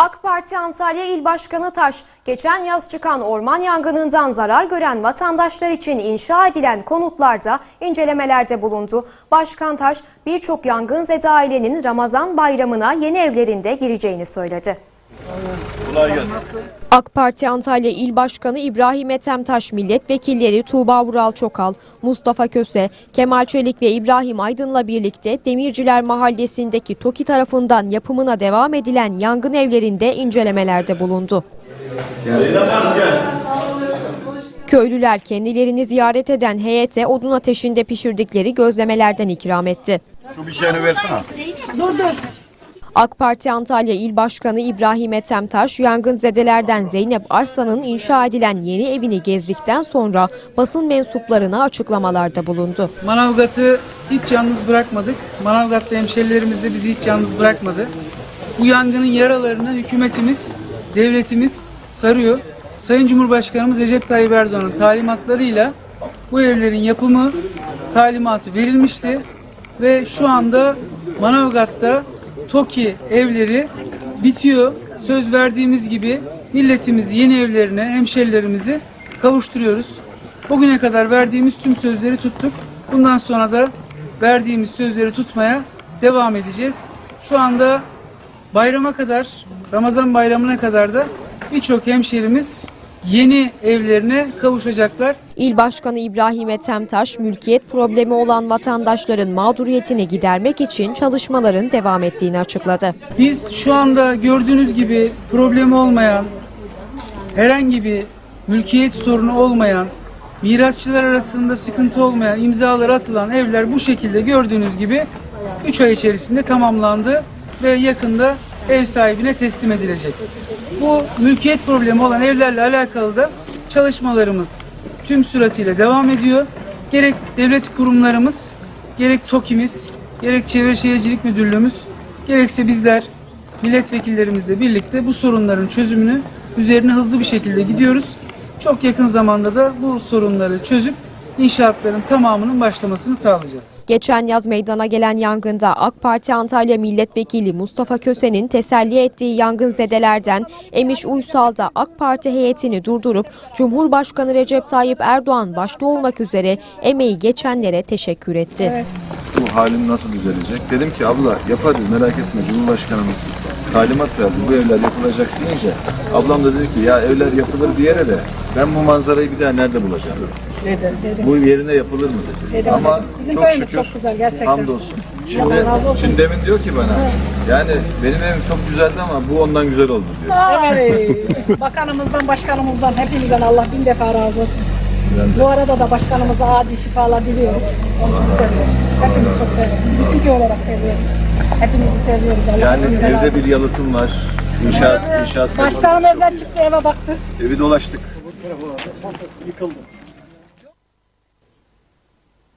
AK Parti Antalya İl Başkanı Taş, geçen yaz çıkan orman yangınından zarar gören vatandaşlar için inşa edilen konutlarda incelemelerde bulundu. Başkan Taş, birçok yangınzede ailenin Ramazan bayramına yeni evlerinde gireceğini söyledi. Kolay gelsin. AK Parti Antalya İl Başkanı İbrahim Ethemtaş, milletvekilleri Tuğba Vural Çokal, Mustafa Köse, Kemal Çelik ve İbrahim Aydın'la birlikte Demirciler Mahallesi'ndeki TOKİ tarafından yapımına devam edilen yangın evlerinde incelemelerde bulundu. Köylüler kendilerini ziyaret eden heyete odun ateşinde pişirdikleri gözlemelerden ikram etti. Şu bir şeyini versene. AK Parti Antalya İl Başkanı İbrahim Ethemtaş, yangınzedelerden Zeynep Arslan'ın inşa edilen yeni evini gezdikten sonra basın mensuplarına açıklamalarda bulundu. Manavgat'ı hiç yalnız bırakmadık. Manavgat'ta hemşerilerimiz de bizi hiç yalnız bırakmadı. Bu yangının yaralarını hükümetimiz, devletimiz sarıyor. Sayın Cumhurbaşkanımız Recep Tayyip Erdoğan'ın talimatlarıyla bu evlerin yapımı talimatı verilmişti. Ve şu anda Manavgat'ta TOKİ evleri bitiyor. Söz verdiğimiz gibi milletimizi yeni evlerine, hemşerilerimizi kavuşturuyoruz. Bugüne kadar verdiğimiz tüm sözleri tuttuk. Bundan sonra da verdiğimiz sözleri tutmaya devam edeceğiz. Şu anda bayrama kadar, Ramazan bayramına kadar da birçok hemşerimiz yeni evlerine kavuşacaklar. İl Başkanı İbrahim Ethemtaş, mülkiyet problemi olan vatandaşların mağduriyetini gidermek için çalışmaların devam ettiğini açıkladı. Biz şu anda gördüğünüz gibi problemi olmayan, herhangi bir mülkiyet sorunu olmayan, mirasçılar arasında sıkıntı olmayan, imzalar atılan evler bu şekilde gördüğünüz gibi 3 ay içerisinde tamamlandı ve yakında ev sahibine teslim edilecek. Bu mülkiyet problemi olan evlerle alakalı da çalışmalarımız tüm süratiyle devam ediyor. Gerek devlet kurumlarımız, gerek TOKİ'miz, gerek Çevre Şehircilik Müdürlüğümüz, gerekse bizler milletvekillerimizle birlikte bu sorunların çözümünü üzerine hızlı bir şekilde gidiyoruz. Çok yakın zamanda da bu sorunları çözüp inşaatların tamamının başlamasını sağlayacağız. Geçen yaz meydana gelen yangında AK Parti Antalya Milletvekili Mustafa Köse'nin teselli ettiği yangınzedelerden Emiş Uysal da AK Parti heyetini durdurup Cumhurbaşkanı Recep Tayyip Erdoğan başta olmak üzere emeği geçenlere teşekkür etti. Bu halim nasıl düzelecek? Dedim ki abla yaparız merak etme Cumhurbaşkanımız talimat verdi bu evler yapılacak deyince ablam da dedi ki ya evler yapılır bir yere de ben bu manzarayı bir daha nerede bulacağım? Dedi, dedi. Bu yerine yapılır mı dedi. Dedi, Ama. Bizim çok şükür çok güzel, gerçekten. hamdolsun. Şimdi, şimdi demin diyor ki bana yani benim evim çok güzeldi ama bu ondan güzel oldu diyor. Ay, bakanımızdan, başkanımızdan, hepinizden Allah bin defa razı olsun. Bu arada da başkanımıza acil şifalar diliyoruz. Onu çok seviyoruz. Hepimiz çok seviyoruz. Bütün köy olarak seviyoruz. Hepinizi seviyoruz. Allah Yani razı evde bir olsun. yalıtım var. İnşaat, inşaat Başkanım çıktı eve baktı. Evi dolaştık. Yıkıldı.